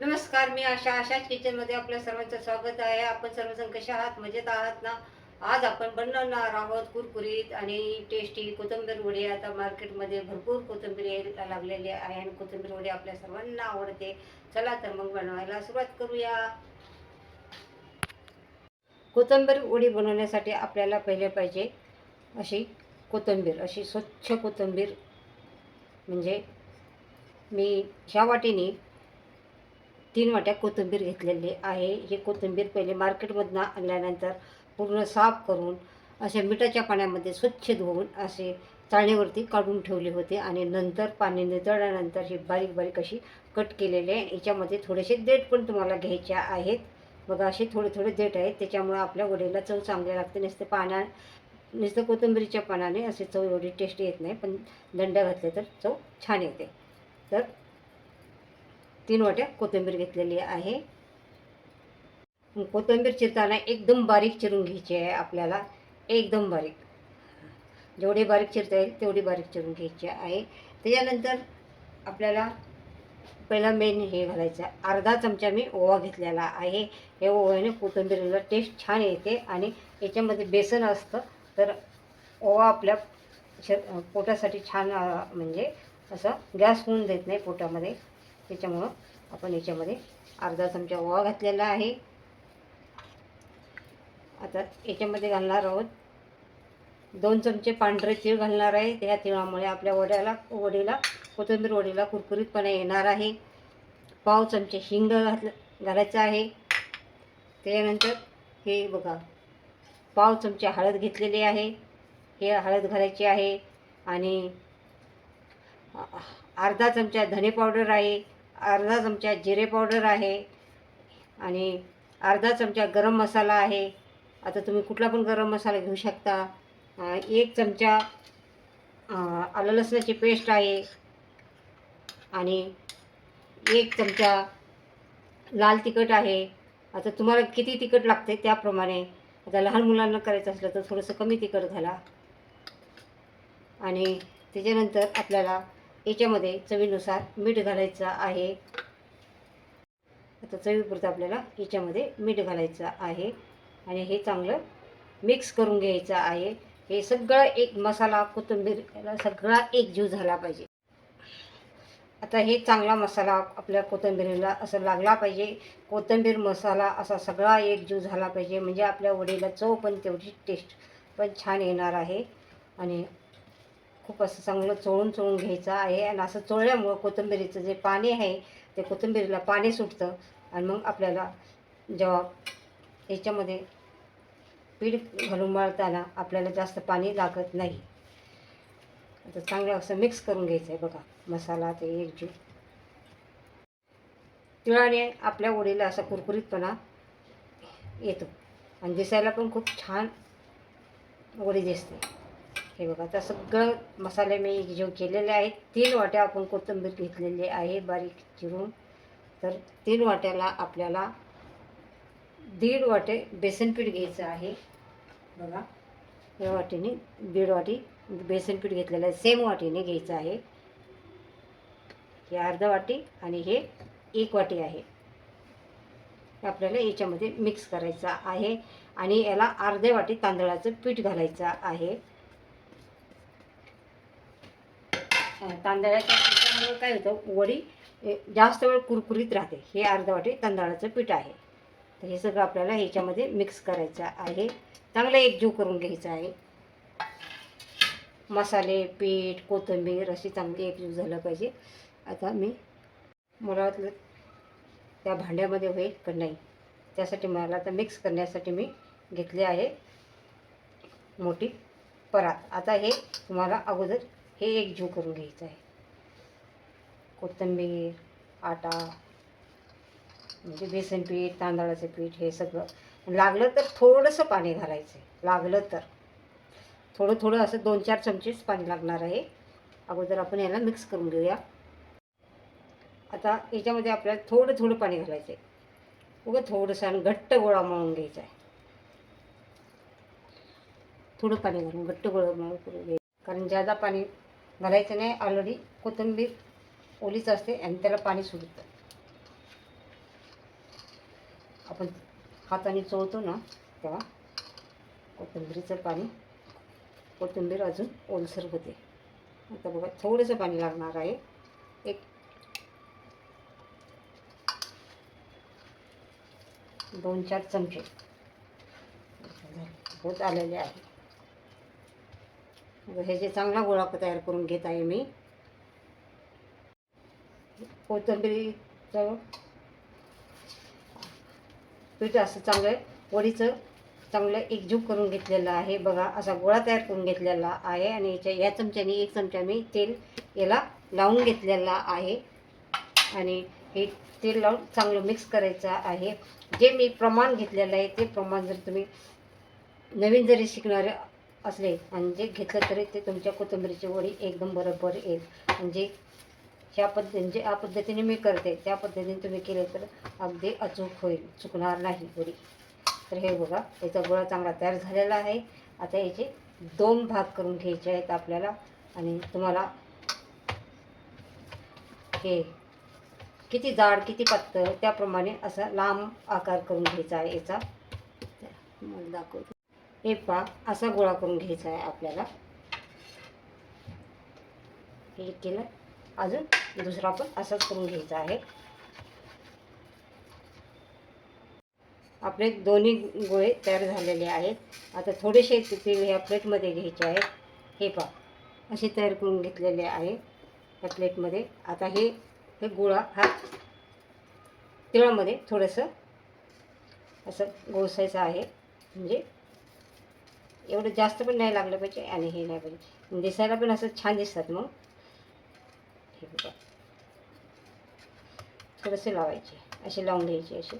नमस्कार मी आशा. आशाच किचनमध्ये आपल्या सर्वांचं स्वागत आहे. आपण सर्वजण कशा आहात? मजेत आहात ना? आज आपण बनवणार आहोत कुरकुरीत आणि टेस्टी कोथिंबीर वडे. आता मार्केटमध्ये भरपूर कोथिंबीर यायला लागलेली आहे आणि कोथिंबीर वडे आपल्या सर्वांना आवडते. चला तर मग बनवायला सुरुवात करूया. कोथिंबीर वडी बनवण्यासाठी आपल्याला पहिले पाहिजे अशी कोथिंबीर अशी स्वच्छ कोथिंबीर. म्हणजे मी ह्या वाटीने तीन वाट्या कोथिंबीर घेतलेली आहे. हे कोथिंबीर पहिले मार्केटमधनं आणल्यानंतर पूर्ण साफ करून अशा मिठाच्या पाण्यामध्ये स्वच्छ धुवून असे चाळणीवरती काढून ठेवले होते आणि नंतर पाणी नितळल्यानंतर ही बारीक बारीक अशी कट केलेली आहे. याच्यामध्ये थोडेसे देठ पण तुम्हाला घ्यायचे आहेत. बघा असे थोडे थोडे देठ आहेत. त्याच्यामुळं आपल्या वडीला चव चांगली लागते. नसते पाण्या नुसतं कोथिंबीरीच्या पानाने असे चव एवढी टेस्ट येत नाही. पण दंड घातले तर चव छान येते. तर तीन वाट्या कोथिंबीर घेतलेली आहे. कोथिंबीर चिरताना एकदम बारीक चिरून घ्यायची आहे आपल्याला. एकदम बारीक. जेवढी बारीक चिरता येईल तेवढी बारीक चिरून घ्यायची आहे. त्याच्यानंतर आपल्याला पहिला मेन हे घालायचं आहे. अर्धा चमचा मी ओवा घेतलेला आहे. हे ओव्याने कोथिंबीरीला टेस्ट छान येते आणि याच्यामध्ये बेसन असतं तर ओवा आपल्या श पोटासाठी छान म्हणजे असं गॅस होऊन देत नाही पोटामध्ये. त्याच्यामुळं आपण याच्यामध्ये अर्धा चमचा ओवा घातलेला आहे. आता याच्यामध्ये घालणार आहोत दोन चमचे पांढरे तीळ घालणार आहे. त्या तिळामुळे आपल्या वड्याला वडीला कोथिंबीर वडीला कुरकुरीतपणा येणार आहे. पाव चमचे हिंग घातलं घालायचं आहे. त्यानंतर हे बघा पाव चमचे हळद घेतलेली आहे. हे हळद घालायची आहे आणि अर्धा चमचा धने पावडर आहे. अर्धा चमचा जिरे पावडर आहे आणि अर्धा चमचा गरम मसाला आहे. आता तुम्ही कुठला पण गरम मसाला घेऊ शकता. एक चमचा आलं लसणाची पेस्ट आहे. आणि एक चमचा लाल तिखट आहे. आता तुम्हाला किती तिखट लागते त्याप्रमाणे आता लहान मुलांना करायचं असलं तर थोडंसं कमी तिखट घाला. आणि त्याच्यानंतर आपल्याला याच्यामध्ये चवीनुसार मीठ घालायचं आहे. आता चवीपुरतं आपल्याला याच्यामध्ये मीठ घालायचं आहे. आणि हे चांगलं मिक्स करून घ्यायचं आहे. हे सगळं एक मसाला कोथिंबीर सगळा एक जीव झाला पाहिजे. आता हे चांगला मसाला आपल्या कोथिंबीरीला असं लागला पाहिजे. कोथिंबीर मसाला असा सगळा एक जीव झाला पाहिजे. म्हणजे आपल्या वडीला चव पण तेवढी टेस्ट पण छान येणार आहे. आणि खूप असं चांगलं चोळून चोळून घ्यायचं आहे. आणि असं चोळल्यामुळं कोथिंबिरीचं जे पाणी आहे ते कोथिंबिरीला पाणी सुटतं. आणि मग आपल्याला जेव्हा याच्यामध्ये पीठ घालून मळताना आपल्याला जास्त पाणी लागत नाही. आता चांगलं असं मिक्स करून घ्यायचं आहे बघा मसाला ते एकजूट तिळाने आपल्या ओळीला असा कुरकुरीतपणा येतो. आणि दिसायला पण खूप छान वडी दिसते. हे बघा आता सगळं मसाले मी जे केलेले आहेत तीन वाट्या आपण कोथिंबीर घेतलेली आहे बारीक चिरून. तर तीन वाट्याला आपल्याला दीड वाटे बेसनपीठ घ्यायचं आहे. बघा या वाटीने दीड वाटी बेसनपीठ घेतलेलं आहे सेम वाटीने घ्यायचं आहे. हे अर्धा वाटी आणि हे एक वाटी आहे. आपल्याला याच्यामध्ये मिक्स करायचं आहे आणि याला अर्धे वाटी तांदळाचं पीठ घालायचं आहे. तांदळाच्या पिठामुळे काय होतं वडी जास्त वेळ कुरकुरीत राहते. हे अर्धवाटी तांदळाचं पीठ आहे. तर हे सगळं आपल्याला ह्याच्यामध्ये मिक्स करायचं आहे. चांगलं एकजीव करून घ्यायचं आहे. मसाले पीठ कोथिंबीर अशी चांगली एकजीव झालं पाहिजे. आता मी मला वाटलं त्या भांड्यामध्ये होईल पण नाही त्यासाठी मला आता मिक्स करण्यासाठी मी घेतले आहे मोठी परात. आता हे तुम्हाला अगोदर हे एक जीव करून घ्यायचं आहे. कोथिंबीर आटा म्हणजे बेसन पीठ तांदळाचं पीठ हे सगळं. लागलं तर थोडंसं पाणी घालायचं आहे. लागलं तर. थोडं थोडं असं दोन चार चमचेच पाणी लागणार आहे. अगोदर आपण याला मिक्स करून घेऊया. आता याच्यामध्ये आपल्याला थोडं थोडं पाणी घालायचं आहे. उगं थोडंसं आणि घट्ट गोळा मळून घ्यायचा आहे. थोडं पाणी घालून घट्ट गोळा मळून करून घ्यायचं कारण जादा पाणी घालायचं नाही ऑलरेडी कोथिंबीर ओलीच असते आणि त्याला पाणी सुटतं आपण हाताने चोळतो ना तेव्हा कोथिंबीरीचं पाणी कोथिंबीर अजून ओलसर होते. आता बघा थोडंसं पाणी लागणार आहे. एक दोन चार चमचे. होत आलेले आहे हे जे चांगला गोळा तयार करून घेत आहे मी. कोथिंबीरीचं पीठ असं चांगलं वडीचं चांगलं एकजीव करून घेतलेलं आहे. बघा असा गोळा तयार करून घेतलेला आहे आणि याच्या या चमच्याने एक चमचा मी तेल याला लावून घेतलेला आहे. आणि हे तेल लावून चांगलं मिक्स करायचं आहे. जे मी प्रमाण घेतलेलं आहे ते प्रमाण जर तुम्ही नवीन जरी शिकणारे असले आणि जे घेतलं तरी ते तुमच्या कोथिंबीरीची वडी एकदम बरोबर येईल. म्हणजे ह्या पद्धतीने म्हणजे जे या पद्धतीने मी करते त्या पद्धतीने तुम्ही केले तर अगदी अचूक होईल. चुकणार नाही वडी. तर हे बघा याचा गोळा चांगला तयार झालेला आहे. आता याचे दोन भाग करून घ्यायचे आहेत आपल्याला. आणि तुम्हाला हे किती जाड किती पातळ त्याप्रमाणे असा लांब आकार करून घ्यायचा आहे याचा. मला दाखवतो. हे पा असा गोळा करून घ्यायचा आहे आपल्याला. हे केलं अजून दुसरा पण असाच करून घ्यायचा आहे. आपले दोन्ही गोळे तयार झालेले आहेत. आता थोडेसे तेल ह्या प्लेटमध्ये घ्यायचे आहेत. हे पा असे तयार करून घेतलेले आहे या प्लेटमध्ये. आता हे हे गोळा हा तिळामध्ये थोडंसं असं गोसायचं आहे. म्हणजे एवढं जास्त पण नाही लागलं पाहिजे आणि हे नाही पाहिजे. दिसायला पण असं छान दिसतात मग. हे बघा. थोडेसे लावायचे. असे लावून घ्यायचे असे.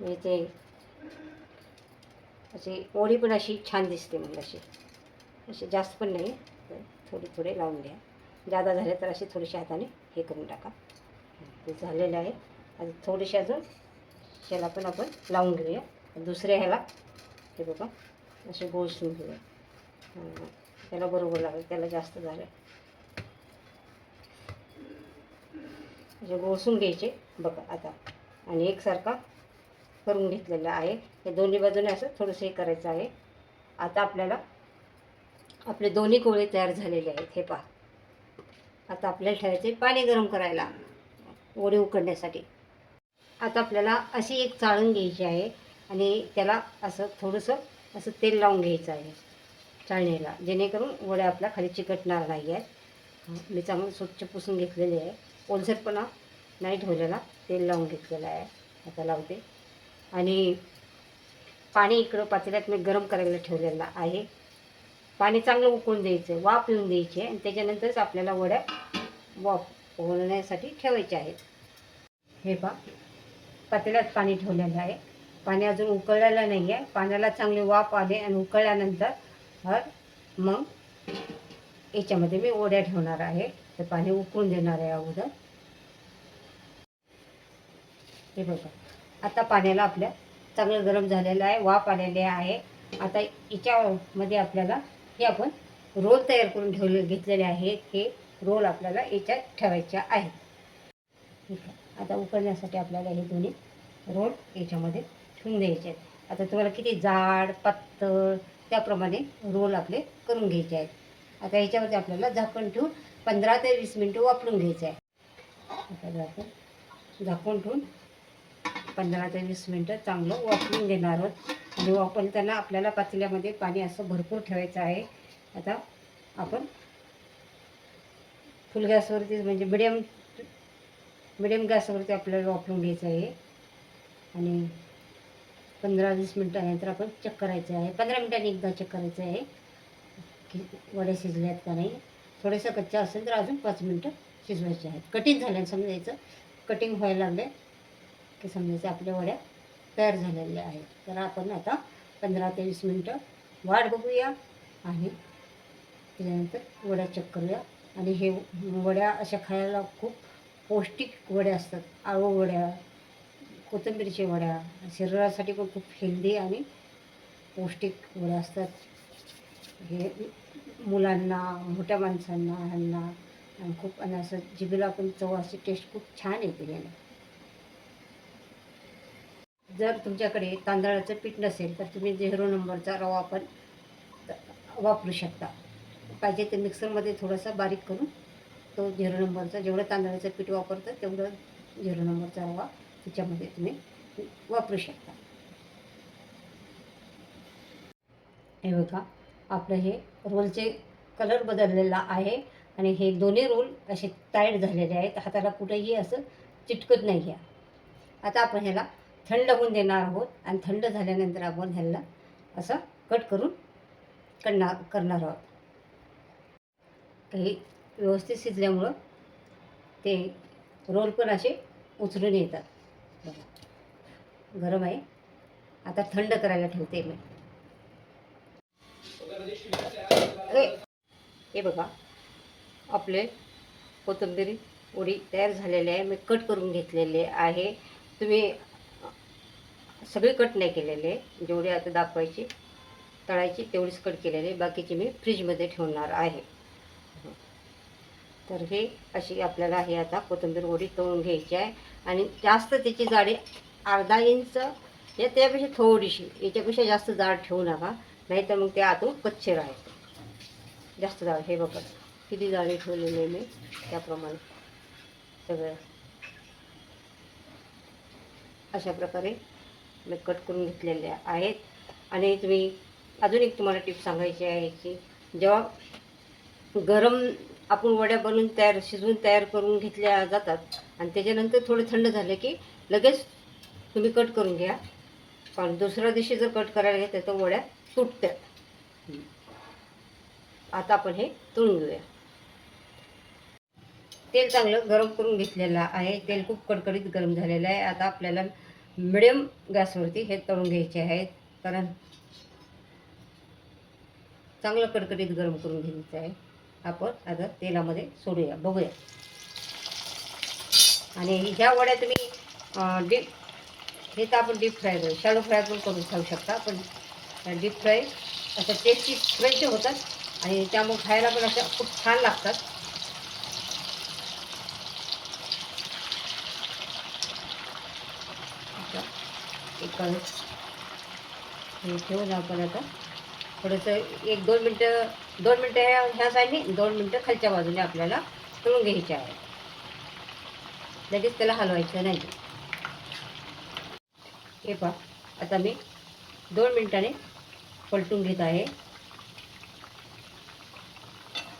म्हणजे ते अशी ओळी पण अशी छान दिसते मग अशी. असे जास्त पण नाही. थोडे थोडे लावून घ्या. जादा झाले तर असे थोडेसे हाताने हे करून टाका. ते झालेलं आहे आणि थोडेसे अजून. ह्याला पण आपण लावून घेऊया. दुसऱ्या ह्याला हे बघा असे गोळसून घेऊया त्याला बरोबर लागेल त्याला जास्त झालं. असे गोळसून घ्यायचे. बघा आता. आणि एकसारखा करून घेतलेला आहे. हे दोन्ही बाजूने असं थोडंसं हे करायचं आहे. आता आपल्याला आपले दोन्ही कोळे तयार झालेले आहेत. हे पहा. आता आपल्याला ठेवायचे पाणी गरम करायला. वडे उकडण्यासाठी. आता आपल्याला अशी एक चाळण घ्यायची आहे. आणि त्याला असं थोडंसं असं तेल लावून घ्यायचं आहे चाळणीला जेणेकरून वड्या आपल्या खाली चिकटणार नाही आहेत. मी चांगलं स्वच्छ पुसून घेतलेले आहे. ओलसरपणा नाही ठेवलेला तेल लावून घेतलेलं आहे. आता लावते. आणि पाणी इकडं पातेल्यात मी गरम करायला ठेवलेलं आहे. पाणी चांगलं उकळून द्यायचं वाफ येऊन द्यायची आणि त्याच्यानंतरच आपल्याला वड्या वाफ होण्यासाठी ठेवायच्या आहेत. हे पा पातेल्यात पाणी ठेवलेलं आहे. पाणी अजून उकळलेलं नाही आहे पाण्याला चांगली वाफ आले आणि उकळल्यानंतर हर मग याच्यामध्ये मी ओढ्या ठेवणार आहे. ते पाणी उकळून देणार आहे अगोदर. हे बघा. आता पाण्याला आपल्या चांगलं गरम झालेलं आहे वाफ आलेले आहे. आता याच्यामध्ये आपल्याला हे आपण रोल तयार करून ठेवले घेतलेले आहेत. हे रोल आपल्याला याच्यात ठेवायचे आहेत. ठीक आहे. आता उकळण्यासाठी आपल्याला हे दोन्ही रोल याच्यामध्ये ठेवून द्यायचे आहेत. आता तुम्हाला किती जाड पातळ त्याप्रमाणे रोल आपले करून घ्यायचे आहेत. आता ह्याच्यावरती आपल्याला झाकण ठेवून पंधरा ते वीस मिनटं वापरून घ्यायचं आहे. आता झाकून ठेवून पंधरा ते वीस मिनटं चांगलं वापरून घेणार आहोत. आणि वापरताना आपल्याला पातेल्यामध्ये पाणी असं भरपूर ठेवायचं आहे. आता आपण फुल गॅसवरती म्हणजे मिडियम मिडियम गॅसवरती आपल्याला वापरून घ्यायचं आहे. आणि पंधरा वीस मिनटानंतर आपण चेक करायचं आहे. पंधरा मिनटांनी एकदा चेक करायचं आहे की वडे शिजल्यात का नाही. थोडंसं कच्चा असेल तर अजून पाच मिनटं शिजवायचे आहेत. कटिंग झाल्यानं समजायचं. कटिंग व्हायला लागले की समजायचं आपल्या वड्या तयार झालेल्या आहेत. तर आपण आता पंधरा ते वीस मिनटं वाट बघूया आणि त्याच्यानंतर वड्या चेक करूया. आणि हे वड्या अशा खायला खूप पौष्टिक वड्या असतात. आळू वड्या कोथिंबीरच्या वड्या शरीरासाठी पण खूप हेल्दी आणि पौष्टिक वड्या असतात. हे मुलांना मोठ्या माणसांना ह्यांना आणि खूप आणि असं जिभेला पण चव अशी टेस्ट खूप छान येते याने जर तुमच्याकडे तांदळाचं पीठ नसेल तर तुम्ही झिरो नंबरचा रवा पण वापरू शकता. पाहिजे ते मिक्सरमध्ये थोडासा बारीक करून तो झिरो नंबरचा जेवढं तांदळाचं पीठ वापरतं तेवढं झिरो नंबरचा रवा त्याच्यामध्ये तुम्ही वापरू शकता. हे बघा आपलं हे रोलचे कलर बदललेला आहे आणि हे दोन्ही रोल असे टाईट झालेले आहेत. हाताला कुठेही असं चिटकत नाही आहे. आता आपण ह्याला थंड होऊन देणार आहोत आणि थंड झाल्यानंतर आपण ह्याला असं कट करून करणार करणार आहोत. काही व्यवस्थित शिजल्यामुळं ते रोल पण असे उचलून येतात. बघा गरम आहे. आता थंड करायला ठेवते मी. हे बघा. आपले कोथिंबीर उडी तयार झालेली आहे. मी कट करून घेतलेले आहे. तुम्ही सगळे कट नाही केलेले. जेवढे आता दाखवायची तळायची तेवढीच कट केलेली बाकीची मी फ्रीजमध्ये ठेवणार आहे. तर हे अशी आपल्याला हे आता कोथिंबीर वडी तळून घ्यायची आहे. आणि जास्त त्याची जाडी अर्धा इंच या त्यापेक्षा थोडीशी याच्यापेक्षा जास्त जाड ठेवू नका. नाही तर मग ते आतून कच्चे राहते जास्त जाड हे बघा. किती जाडी ठेवलेली आहे मी त्याप्रमाणे. सगळं. अशा प्रकारे मी कट करून घेतलेल्या आहेत. आणि तुम्ही अजून एक तुम्हाला टिप सांगायची आहे की जेव्हा गरम आपण वड्या बनवून तयार शिजवून तयार करून घेतल्या जातात. आणि त्याच्यानंतर थोडे थंड झाले की लगेच तुम्ही कट करून घ्या. कारण दुसऱ्या दिवशी जर कट करायला घेतल्या तर वड्या तुटतात आता आपण हे तळून घेऊया. तेल चांगलं गरम करून घेतलेलं आहे. तेल खूप कडकडीत गरम झालेलं आहे. आता आपल्याला मिडियम गॅसवरती हे तळून घ्यायचे आहेत. कारण चांगलं कडकडीत गरम करून घ्यायचं आहे. आपण आता तेलामध्ये सोडूया बघूया. आणि ह्या वड्या तुम्ही डीप हे तर आपण डीप फ्राय करू शॅलो फ्राय पण करून खाऊ शकता पण डीप फ्राय असं टेस्टी फ्रेश होतात आणि त्यामुळे खायला पण अशा खूप छान लागतात. एक हे ठेवून आपण आता थोडंसं एक दोन मिनटं दोन मिनटं ह्या ह्या साईडने दोन मिनटं खालच्या बाजूने आपल्याला तळून घ्यायचे आहे. लगेच त्याला हलवायचं नाही. हे पहा आता मी दोन मिनटाने पलटून घेत आहे.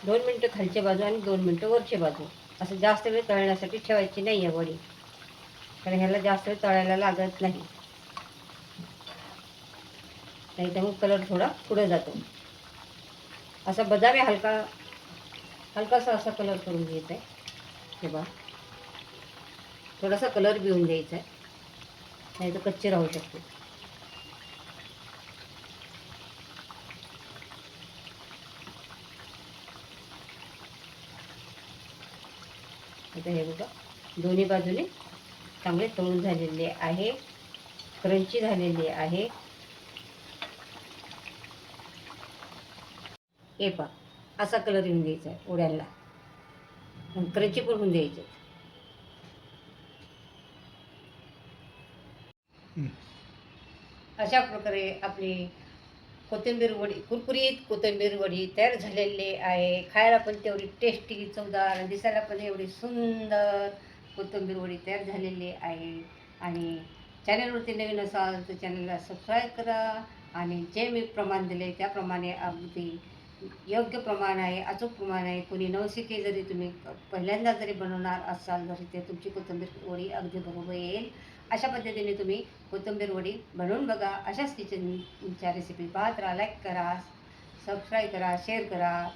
दोन मिनटं खालच्या बाजू आणि दोन मिनटं वरच्या बाजू. असं जास्त वेळ तळण्यासाठी ठेवायची नाही आहे वडी कारण ह्याला जास्त वेळ तळायला लागत नाही. नाही तर मग कलर थोडा पुढे जातो. असा बदामी हलका हलकासा असा कलर करून घ्यायचा आहे. हे बा थोडासा कलर घेऊन द्यायचा आहे. नाही तर कच्चे राहू शकते. आता हे बघा. दोन्ही बाजूने चांगले तळून झालेले आहे. क्रंची झालेली आहे. हे पा असा कलर येऊन द्यायचा आहे उड्यांना आणि क्रंची पण होऊन द्यायचे. अशा प्रकारे आपली कोथिंबीर वडी कुरकुरीत कोथिंबीर वडी तयार झालेली आहे. खायला पण तेवढी टेस्टी चवदार आणि दिसायला पण एवढी सुंदर कोथिंबीर वडी तयार झालेली आहे. आणि चॅनलवरती नवीन असाल तर चॅनलला सबस्क्राईब करा आणि जे मी प्रमाण दिले त्याप्रमाणे अगदी योग्य प्रमाण आहे अचूक प्रमाण आहे. कोणी नवशिके जरी तुम्ही पहिल्यांदा जरी बनवणार असाल तरी ते तुमची कोथिंबीर वडी अगदी बरोबर येईल. अशा पद्धतीने तुम्ही कोथिंबीर वडी बनवून बघा. अशाच किचनच्या रेसिपी पाहत राहा. लाईक करा सबस्क्राईब करा शेअर करा.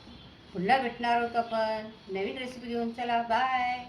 पुन्हा भेटणार आहोत आपण. नवीन रेसिपी घेऊन चला. बाय